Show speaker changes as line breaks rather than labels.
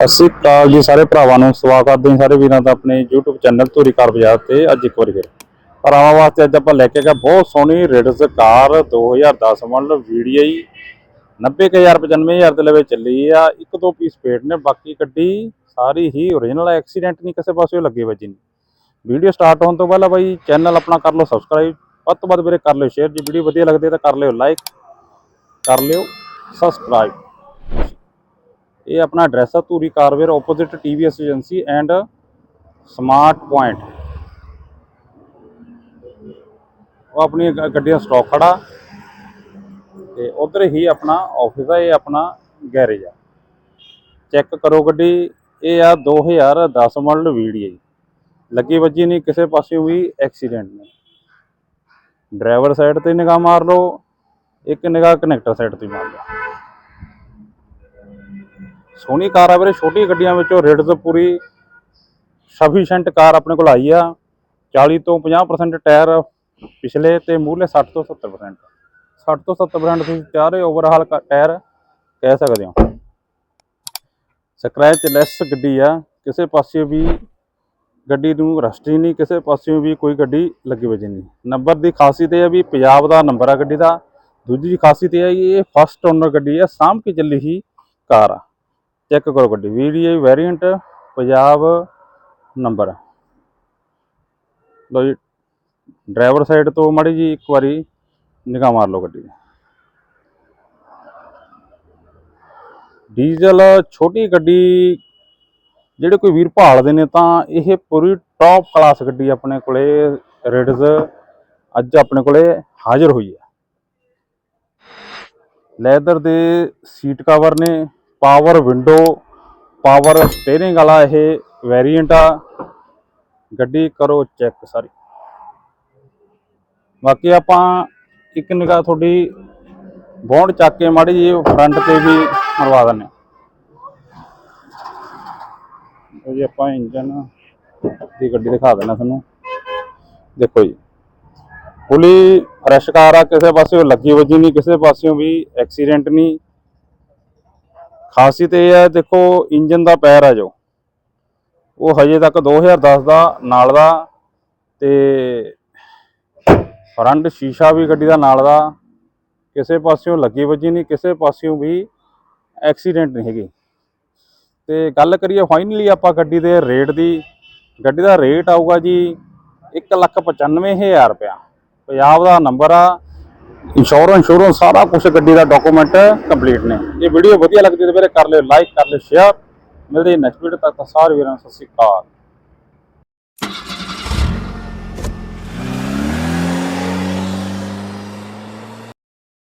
ਸਤਿ ਸ਼੍ਰੀ ਅਕਾਲ ਜੀ ਸਾਰੇ ਭਰਾਵਾਂ ਨੂੰ ਸਵਾਗਤ ਕਰਦੇ ਹਾਂ ਸਾਰੇ ਵੀਰਾਂ ਦਾ ਆਪਣੇ YouTube ਚੈਨਲ ਧੂਰੀ ਕਾਰ ਬਾਜ਼ਾਰ ਤੇ ਅੱਜ ਇੱਕ ਵਾਰੀ ਫਿਰ। ਭਰਾਵਾਂ ਵਾਸਤੇ ਅੱਜ ਆਪਾਂ ਲੈ ਕੇ ਗਏ ਬਹੁਤ ਸੋਹਣੀ ਰੇਡਸ ਕਾਰ 2010 ਮਾਡਲ VDI 90095 ਦੇ ਲਵੇ ਚੱਲੀ ਆ। ਇੱਕ ਦੋ ਪੀਸ ਪੇਟ ਨੇ, ਬਾਕੀ ਗੱਡੀ ਸਾਰੀ ਹੀ ਓਰੀਜਨਲ ਐਕਸੀਡੈਂਟ ਨਹੀਂ ਕਿਸੇ ਪਾਸੇ ਲੱਗੇ ਵੱਜੀ ਨਹੀਂ। ਵੀਡੀਓ ਸਟਾਰਟ ਹੋਣ ਤੋਂ ਪਹਿਲਾਂ ਬਾਈ ਚੈਨਲ ਆਪਣਾ ਕਰ ਲਓ ਸਬਸਕ੍ਰਾਈਬ ਵੱਧ ਤੋਂ ਵੱਧ ਵੀਰੇ ਕਰ ਲਿਓ ਸ਼ੇਅਰ ਜੇ ਵੀਡੀਓ ਵਧੀਆ ਲੱਗਦੀ ਤਾਂ ਕਰ ਲਿਓ ਲਾਈਕ ਕਰ ਲਿਓ ਸਬਸਕ੍ਰਾਈਬ ਇਹ ਆਪਣਾ ਐਡਰੈਸ ਆ, Dhuri ਕਾਰਵੇਰ opposite TVS agency and smart point ਉਹ ਆਪਣੀ ਗ- ਗੱਡੀ ਦਾ ਸਟਾਕ ਖੜਾ। ਤੇ ਉਧਰ ਹੀ ਆਪਣਾ ਆਫਿਸ ਆ, ਇਹ ਆਪਣਾ ਗੈਰੇਜ ਆ। ਚੈੱਕ ਕਰੋ ਗੱਡੀ, ਇਹ ਆ 2010 ਮਾਡਲ ਵੀਡੀਆਈ ਲੱਗੀ ਵੱਜੀ ਨਹੀਂ, ਕਿਸੇ ਪਾਸੇ ਵੀ ਐਕਸੀਡੈਂਟ ਨਹੀਂ ਡਰਾਈਵਰ ਸਾਈਡ ਤੇ ਨਿਗਾਹ ਮਾਰ ਲਓ, ਇੱਕ ਨਿਗਾਹ ਕਨੈਕਟਰ ਸਾਈਡ ਤੇ ਮਾਰ ਲਓ। ਸੋਹਣੀ ਕਾਰ ਆ ਵੀਰੇ ਛੋਟੀ ਗੱਡੀਆਂ ਵਿੱਚੋਂ ਰੇਡਸ ਪੂਰੀ ਸਫੀਸ਼ੀਐਂਟ ਕਾਰ ਆਪਣੇ ਕੋਲ ਆਈ ਆ। 40 ਤੋਂ 50% ਟਾਇਰ ਪਿਛਲੇ ਤੇ ਮੂਹਰਲੇ 60 ਤੋਂ 70% 60 ਤੋਂ 70% ਤੁਸੀਂ ਚਾਰੇ ਓਵਰਹਾਲ ਟਾਇਰ ਕਹਿ ਸਕਦੇ ਹੋ। ਸਕ੍ਰੈਚ ਲੈਸ ਗੱਡੀ ਆ, ਕਿਸੇ ਪਾਸੇ ਵੀ ਗੱਡੀ ਨੂੰ ਰਸਟੀ ਨਹੀਂ, ਕਿਸੇ ਪਾਸਿਓਂ ਵੀ ਕੋਈ ਗੱਡੀ ਲੱਗੀ ਵਜੀ ਨਹੀਂ। ਨੰਬਰ ਦੀ ਖਾਸੀਅਤ ਇਹ ਆ ਵੀ ਪੰਜਾਬ ਦਾ ਨੰਬਰ ਆ ਗੱਡੀ ਦਾ। ਦੂਜੀ ਖਾਸੀਅਤ ਇਹ ਆ ਕਿ ਇਹ ਫਸਟ ਓਨਰ ਗੱਡੀ ਆ, ਸਾਂਭ ਕੇ ਚੱਲੀ ਹੀ ਕਾਰ ਆ। ਚੈੱਕ ਕਰੋ ਗੱਡੀ ਵੀਡੀਆਈ ਵੈਰੀਐਂਟ ਪੰਜਾਬ ਨੰਬਰ ਲੋ ਜੀ ਡਰਾਈਵਰ ਸਾਈਡ ਤੋਂ ਮਾੜੀ ਜੀ ਇੱਕ ਵਾਰੀ ਨਿਗਾਹ ਮਾਰ ਲਓ ਗੱਡੀ ਦੀ। ਡੀਜ਼ਲ ਛੋਟੀ ਗੱਡੀ, ਜਿਹੜੇ ਕੋਈ ਵੀਰ ਭਾਲਦੇ ਨੇ ਤਾਂ ਇਹ ਪੂਰੀ ਟੌਪ ਕਲਾਸ ਗੱਡੀ ਆਪਣੇ ਕੋਲੇ ਰੇਡਸ ਅੱਜ ਆਪਣੇ ਕੋਲੇ ਹਾਜ਼ਰ ਹੋਈ ਹੈ। ਲੈਦਰ ਦੇ ਸੀਟ ਕਵਰ ਨੇ ਪਾਵਰ ਵਿੰਡੋ ਪਾਵਰ ਸਟੀਅਰਿੰਗ ਵਾਲਾ ਇਹ ਵੇਰੀਐਂਟ ਆ। ਗੱਡੀ ਕਰੋ ਚੈੱਕ ਸਾਰੀ। ਬਾਕੀ ਆਪਾਂ ਇੱਕ ਨਿਗਾਹ ਤੁਹਾਡੀ ਬੌਂਡ ਚੱਕ ਕੇ ਮਾੜੀ ਜੀ ਫਰੰਟ ਤੇ ਵੀ ਮਰਵਾ ਦਿੰਦੇ ਹਾਂ। ਉਹ ਜੀ ਆਪਾਂ ਇੰਜਨ ਦੀ ਗੱਡੀ ਦਿਖਾ ਦਿੰਦਾ ਤੁਹਾਨੂੰ। ਦੇਖੋ ਜੀ ਫੁੱਲੀ ਫਰੈਸ਼ ਕਾਰ ਆ, ਕਿਸੇ ਪਾਸਿਓਂ ਲੱਗੀ ਵੱਜੀ ਨਹੀਂ, ਕਿਸੇ ਪਾਸਿਓਂ ਵੀ ਐਕਸੀਡੈਂਟ ਨਹੀਂ। ਖਾਸੀਅਤ ਇਹ ਹੈ, ਦੇਖੋ, ਇੰਜਨ ਦਾ ਪੈਰ ਆ ਜੋ। ਉਹ ਹਜੇ ਤੱਕ 2010 ਦਾ, ਨਾਲ ਦਾ ਤੇ ਫਰੰਟ ਸ਼ੀਸ਼ਾ ਵੀ ਗੱਡੀ ਦਾ ਨਾਲ ਦਾ। ਕਿਸੇ ਪਾਸਿਓਂ ਲੱਗੀ ਵੱਜੀ ਨਹੀਂ, ਕਿਸੇ ਪਾਸਿਓਂ ਵੀ ਐਕਸੀਡੈਂਟ ਨਹੀਂ ਹੈਗੀ। ਤੇ ਗੱਲ ਕਰੀਏ ਫਾਈਨਲੀ ਆਪਾਂ ਗੱਡੀ ਦੇ ਰੇਟ ਦੀ। ਗੱਡੀ ਦਾ ਰੇਟ ਆਊਗਾ ਜੀ 195000 ਰੁਪਇਆ। ਪੰਜਾਬ ਦਾ ਨੰਬਰ ਆ ਇੰਸ਼ੋਰੈਂਸ ਇੰਸ਼ੋਰੈਂਸ ਸਾਰਾ ਕੁਝ ਗੱਡੀ ਦਾ ਡਾਕੂਮੈਂਟ ਕੰਪਲੀਟ ਨੇ। ਇਹ ਵੀਡੀਓ ਵਧੀਆ ਲੱਗਦੀ ਤੇ ਵੀਰੇ ਕਰ ਲਿਓ ਲਾਈਕ ਕਰ ਲਿਓ ਸ਼ੇਅਰ ਮਿਲਦੇ ਨੈਕਸਟ ਵੀਡੀਓ ਤੱਕ ਸਾਰੇ ਵੀਰਾਂ ਨੂੰ ਸਤਿ ਸ਼੍ਰੀ ਅਕਾਲ।